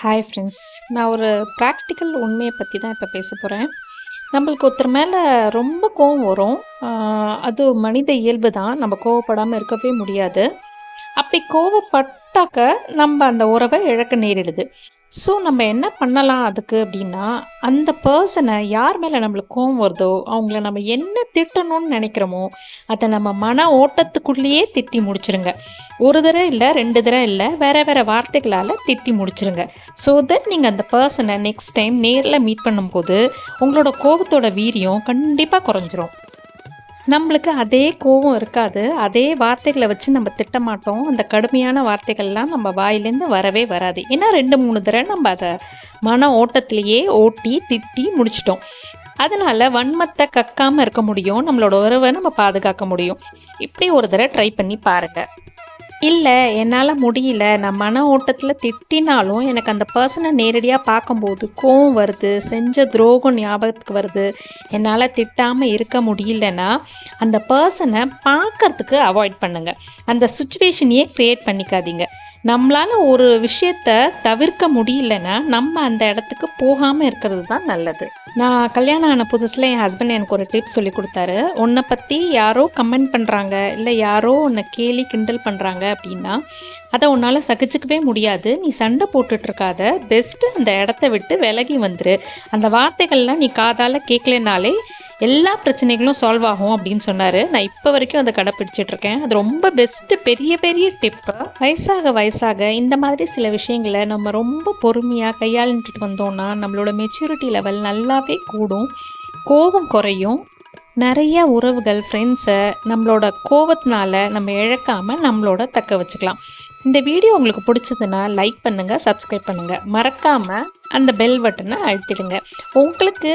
Hi friends நான் ஒரு practical உண்மையை பற்றி தான் இப்போ பேச போகிறேன் நம்மளுக்கு ஒருத்தர் மேலே ரொம்ப கோவம் வரும். அது மனித இயல்பு தான். நம்ம கோவப்படாமல் இருக்கவே முடியாது. அப்படி கோவப்பட்டாக்க நம்ம அந்த உறவை இழக்க நேரிடுது. ஸோ நம்ம என்ன பண்ணலாம் அதுக்கு அப்படின்னா அந்த பர்சனை யார் மேலே நம்மளுக்கு கோவம் வருதோ அவங்கள நம்ம என்ன திட்டணும்னு நினைக்கிறோமோ அதை நம்ம மன ஓட்டத்துக்குள்ளேயே திட்டி முடிச்சிருங்க. ஒரு தடவை இல்லை ரெண்டு தடவை இல்லை வேறு வேறு வார்த்தைகளால் திட்டி முடிச்சிருங்க. ஸோ தென் நீங்கள் அந்த பர்சனை நெக்ஸ்ட் டைம் நேரில் மீட் பண்ணும்போது உங்களோட கோபத்தோட வீரியம் கண்டிப்பாக குறைஞ்சிரும். நம்மளுக்கு அதே கோவம் இருக்காது. அதே வார்த்தைகளை வச்சு நம்ம திட்ட மாட்டோம் அந்த கடுமையான வார்த்தைகள்லாம் நம்ம வாயிலேருந்து வரவே வராது. ஏன்னா ரெண்டு மூணு தடவை நம்ம அதை மன ஓட்டத்திலேயே ஓட்டி திட்டி முடிச்சிட்டோம். அதனால் வன்மத்தை கக்காமல் இருக்க முடியும். நம்மளோட உறவை நம்ம பாதுகாக்க முடியும். இப்படி ஒரு தடவை ட்ரை பண்ணி பாருங்கள் இல்லை என்னால் முடியல. நான் மன ஓட்டத்தில் திட்டினாலும் எனக்கு அந்த பர்சனை நேரடியாக பார்க்கும்போது கோவம் வருது செஞ்ச துரோகம் ஞாபகத்துக்கு வருது. என்னால் திட்டாமல் இருக்க முடியலன்னா அந்த பர்சனை பார்க்கறதுக்கு அவாய்ட் பண்ணுங்கள் அந்த சுச்சுவேஷனையே க்ரியேட் பண்ணிக்காதீங்க. நம்மளால் ஒரு விஷயத்த தவிர்க்க முடியலன்னா நம்ம அந்த இடத்துக்கு போகாமல் இருக்கிறது தான் நல்லது. நான் கல்யாணம் ஆன புதுசில் என் ஹஸ்பண்ட் எனக்கு ஒரு டிப் சொல்லி கொடுத்தாரு. உன்னை பற்றி யாரோ கமெண்ட் பண்ணுறாங்க இல்லை யாரோ உன்னை கேலி கிண்டல் பண்ணுறாங்க அப்படின்னா அதை உன்னால் சகிச்சுக்கவே முடியாது. நீ சண்டை போட்டுட்டு இருக்காத. பெஸ்ட்டு அந்த இடத்த விட்டு விலகி வந்துரு. அந்த வார்த்தைகள்லாம் நீ காதால் கேட்கலனாலே எல்லா பிரச்சனைகளும் சால்வ் ஆகும் அப்படின்னு சொன்னார். நான் இப்போ வரைக்கும் அதை கடைப்பிடிச்சிட்டு இருக்கேன். அது ரொம்ப பெஸ்ட்டு பெரிய பெரிய டிப்பு வயசாக வயசாக இந்த மாதிரி சில விஷயங்களை நம்ம ரொம்ப பொறுமையாக கையாளுட்டு வந்தோம்னா நம்மளோட மெச்சூரிட்டி லெவல் நல்லாவே கூடும். கோபம் குறையும். நிறைய உறவுகள் ஃப்ரெண்ட்ஸை நம்மளோட கோபத்தினால நம்ம இழக்காமல் நம்மளோட தக்க வச்சுக்கலாம். இந்த வீடியோ உங்களுக்கு பிடிச்சதுன்னா லைக் பண்ணுங்கள் சப்ஸ்கிரைப் பண்ணுங்கள் மறக்காமல் அந்த பெல் பட்டனை அழுத்திடுங்க. உங்களுக்கு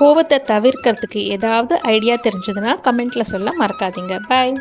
கோவத்தை தவிர்க்கிறதுக்கு ஏதாவது ஐடியா தெரிஞ்சதுன்னா கமெண்ட்டில் சொல்ல மறக்காதீங்க. பாய்